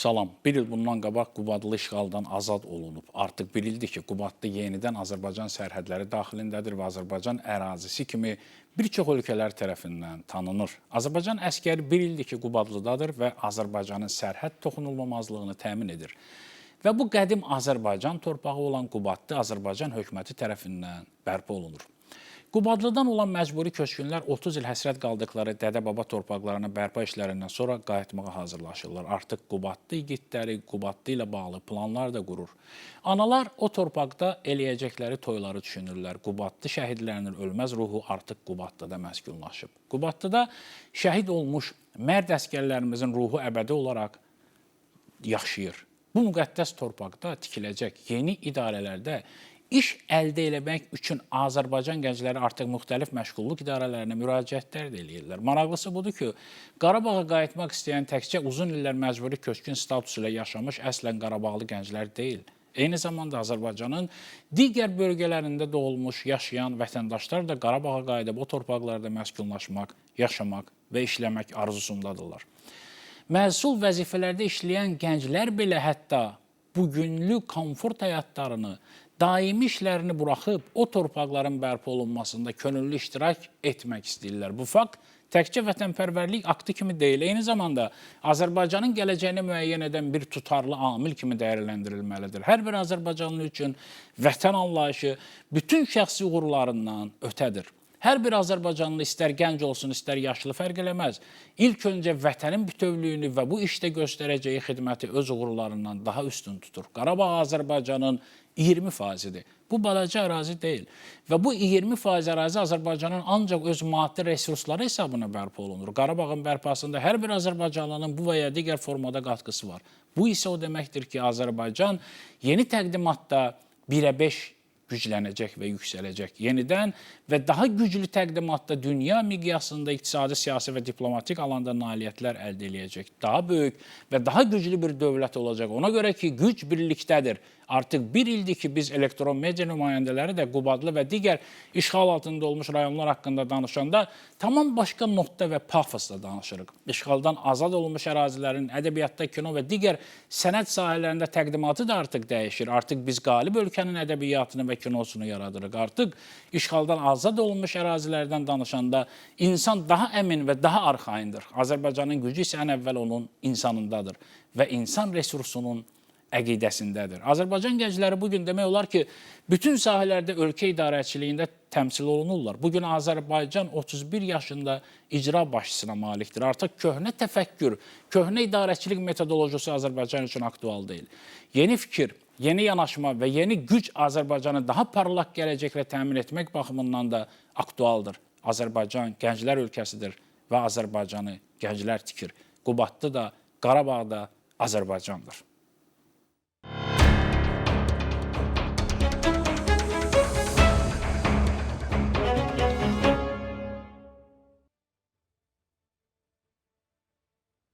Salam. Bir il bundan qabaq Qubadlı işğaldan azad olunub. Artıq bir ildir ki, Qubadlı yenidən Azərbaycan sərhədləri daxilindədir və Azərbaycan ərazisi kimi bir çox ölkələr tərəfindən tanınır. Azərbaycan əskəri bir ildir ki, Qubadlıdadır və Azərbaycanın sərhəd toxunulmamazlığını təmin edir. Və bu qədim Azərbaycan torpağı olan Qubadlı Azərbaycan hökuməti tərəfindən bərpa olunur. Qubadlıdan olan məcburi köçkünlər 30 il həsrət qaldıqları dədə-baba torpaqlarına bərpa işlərindən sonra qayıtmağa hazırlaşırlar. Artıq Qubadlı igidləri Qubadlı ilə bağlı planlar da qurur. Analar o torpaqda eləyəcəkləri toyları düşünürlər. Qubadlı şəhidlərinin ölməz ruhu artıq Qubadlıda məskunlaşıb. Qubadlıda şəhid olmuş mərd əskərlərimizin ruhu əbədi olaraq yaşayır. Bu müqəddəs torpaqda tikiləcək yeni idarələrdə iş əldə etmək üçün Azərbaycan gəncləri artıq müxtəlif məşğulluq idarələrinə müraciətlər də eləyirlər. Maraqlısı budur ki, Qarabağa qayıtmaq istəyən təkcə uzun illər məcburi köçkün statusu ilə yaşamış əslən Qarabağlı gənclər deyil. Eyni zamanda Azərbaycanın digər bölgələrində doğulmuş, yaşayan vətəndaşlar da Qarabağa qayıdıb o torpaqlarda məskunlaşmaq, yaşamaq və işləmək arzusundadırlar. Məsul vəzifələrdə işləyən gənclər belə hətta bugünlük komfort həyatlarını, daimi işlərini buraxıb o torpaqların bərpa olunmasında könüllü iştirak etmək istəyirlər. Bu fakt təkcə vətənpərvərlik aktı kimi deyil, eyni zamanda Azərbaycanın gələcəyini müəyyən edən bir tutarlı amil kimi dəyərləndirilməlidir. Hər bir Azərbaycanlı üçün vətən anlayışı bütün şəxsi uğurlarından ötədir. Hər bir Azərbaycanlı istər gənc olsun, istər yaşlı fərq eləməz. İlk öncə vətənin bütövlüyünü və bu işdə göstərəcəyi xidməti öz uğurlarından daha üstün tutur. Qarabağ Azərbaycanın 20 faizidir. Bu balaca ərazi deyil. Və bu 20 faiz ərazi Azərbaycanın ancaq öz maddi resursları hesabına bərpa olunur. Qarabağın bərpasında hər bir Azərbaycanlının bu və ya digər formada qatqısı var. Bu isə o deməkdir ki, Azərbaycan yeni təqdimatda 1-ə 5 güclənəcək və yüksələcək. Yenidən və daha güclü təqdimatda dünya miqyasında iqtisadi, siyasi və diplomatik alanda nailiyyətlər əldə eləyəcək. Daha böyük və daha güclü bir dövlət olacaq. Ona görə ki, güc birlikdədir. Artıq bir ildir ki, biz elektron media nümayəndələri də Qubadlı və digər işğal altında olmuş rayonlar haqqında danışanda tamam başqa notda və pafosla danışırıq. İşğaldan azad olmuş ərazilərin ədəbiyyatda, kino və digər sənət sahələrində təqdimatı da artıq dəyişir. Artıq biz qalib ölkənin ədəbiyyatını və kinosunu yaradırıq. Artıq işğaldan azad olunmuş ərazilərdən danışanda insan daha əmin və daha arxayındır. Azərbaycanın gücü isə ən əvvəl onun insanındadır və insan resursunun əqidəsindədir. Azərbaycan gəncləri bu gün demək olar ki, bütün sahələrdə ölkə idarəçiliyində təmsil olunurlar. Bu gün Azərbaycan 31 yaşında icra başçısına malikdir. Artıq köhnə təfəkkür, köhnə idarəçilik metodologiyası Azərbaycan üçün aktual deyil. Yeni fikir, yeni yanaşma və yeni güc Azərbaycanı daha parlaq gələcəklə təmin etmək baxımından da aktualdır. Azərbaycan gənclər ölkəsidir və Azərbaycanı gənclər tikir. Qubadlı da, Qarabağ da Azərbaycandır.